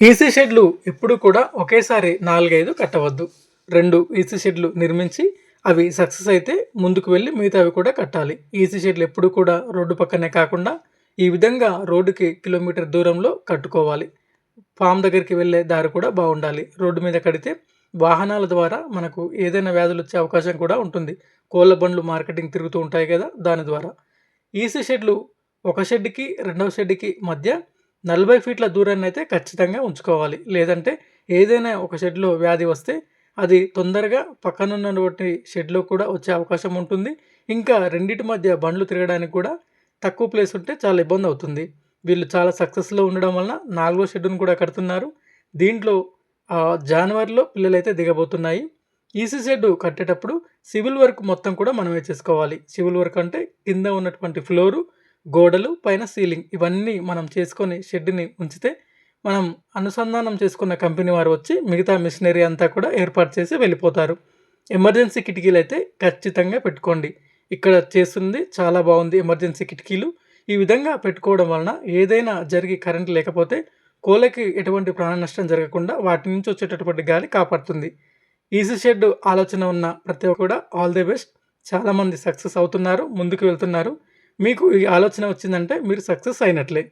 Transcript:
EC షెడ్లు ఎప్పుడు కూడా ఒకేసారి నాలుగైదు కట్టవద్దు. రెండు ఈసీ షెడ్లు నిర్మించి అవి సక్సెస్ అయితే ముందుకు వెళ్ళి మిగతావి కూడా కట్టాలి. ఈసీ షెడ్లు ఎప్పుడు కూడా రోడ్డు పక్కనే కాకుండా ఈ విధంగా రోడ్డుకి కిలోమీటర్ దూరంలో కట్టుకోవాలి. ఫామ్ దగ్గరికి వెళ్ళే దారి కూడా బాగుండాలి. రోడ్డు మీద కడితే వాహనాల ద్వారా మనకు ఏదైనా వ్యాధులు వచ్చే అవకాశం కూడా ఉంటుంది. కోళ్ళ బండ్లు మార్కెటింగ్ తిరుగుతూ ఉంటాయి కదా దాని ద్వారా. ఈసీ షెడ్లు ఒక షెడ్కి రెండవ షెడ్కి మధ్య నలభై ఫీట్ల దూరాన్ని అయితే ఖచ్చితంగా ఉంచుకోవాలి. లేదంటే ఏదైనా ఒక షెడ్లో వ్యాధి వస్తే అది తొందరగా పక్కనున్నటువంటి షెడ్లో కూడా వచ్చే అవకాశం ఉంటుంది. ఇంకా రెండింటి మధ్య బండ్లు తిరగడానికి కూడా తక్కువ ప్లేస్ ఉంటే చాలా ఇబ్బంది అవుతుంది. వీళ్ళు చాలా సక్సెస్లో ఉండడం వలన నాలుగో షెడ్యూని కూడా కడుతున్నారు. దీంట్లో జనవరిలో పిల్లలు పిల్లలైతే దిగబోతున్నాయి. ఈసీ షెడ్ కట్టేటప్పుడు సివిల్ వర్క్ మొత్తం కూడా మనమే చేసుకోవాలి. సివిల్ వర్క్ అంటే కింద ఉన్నటువంటి ఫ్లోరు గోడలు పైన సీలింగ్ ఇవన్నీ మనం చేసుకొని షెడ్ని ఉంచితే మనం అనుసంధానం చేసుకున్న కంపెనీ వారు వచ్చి మిగతా మిషనరీ అంతా కూడా ఏర్పాటు చేసి వెళ్ళిపోతారు. ఎమర్జెన్సీ కిటికీలు అయితే ఖచ్చితంగా పెట్టుకోండి. ఇక్కడ చేస్తుంది చాలా బాగుంది ఎమర్జెన్సీ కిటికీలు. ఈ విధంగా పెట్టుకోవడం వలన ఏదైనా జరిగి కరెంట్ లేకపోతే కోళ్ళకి ఎటువంటి ప్రాణ నష్టం జరగకుండా వాటి నుంచి వచ్చేటటువంటి గాలి కాపాడుతుంది. ఈజీ షెడ్ ఆలోచన ఉన్న ప్రతి ఒక్కరు కూడా ఆల్ ది బెస్ట్. చాలామంది సక్సెస్ అవుతున్నారు ముందుకు వెళ్తున్నారు. మీకు ఈ ఆలోచన వచ్చిందంటే మీరు సక్సెస్ అయినట్లే.